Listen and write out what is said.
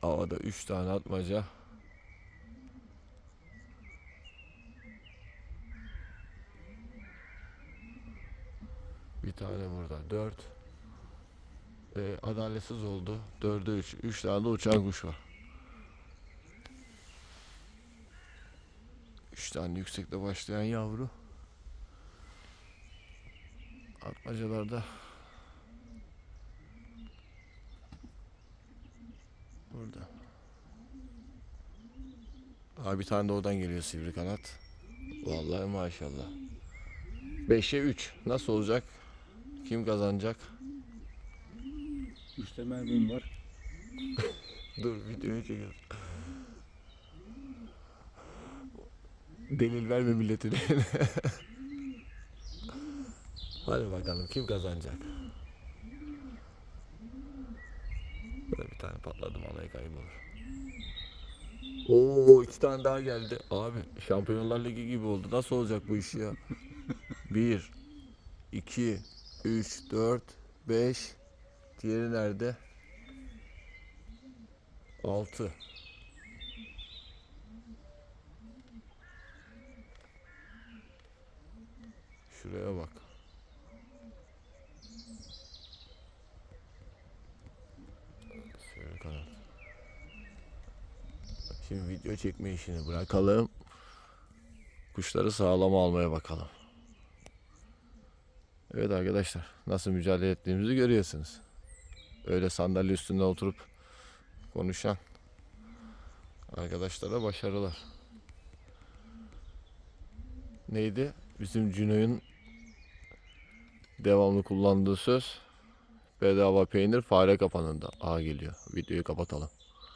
Havada 3 tane atmaca. Bir tane burada. 4. Ee, adaletsiz oldu. 4'e 3. 3 tane de uçan kuş var. 3 tane yüksekte başlayan yavru. Atmacalarda Burada. Abi bir tane de oradan geliyor sivri kanat. Vallahi maşallah. 5'e 3. Nasıl olacak? Kim kazanacak? Üçte mermim var. Dur videoyu çekiyorum. Delil verme milletine. Hadi bakalım kim kazanacak? Böyle bir tane patladım alay kaybolur. Oo iki tane daha geldi. Abi Şampiyonlar Ligi gibi oldu. Nasıl olacak bu iş ya? 1 2 3 4 5 Diğeri nerede? 6 Şuraya bak. Şöyle kanat. Şimdi video çekme işini bırakalım. Kuşları sağlam almaya bakalım. Evet arkadaşlar nasıl mücadele ettiğimizi görüyorsunuz. Öyle sandalye üstünde oturup konuşan arkadaşlara başarılar. Neydi? Bizim Cino'nun devamlı kullandığı söz bedava peynir fare kapanında. Aa geliyor. Videoyu kapatalım.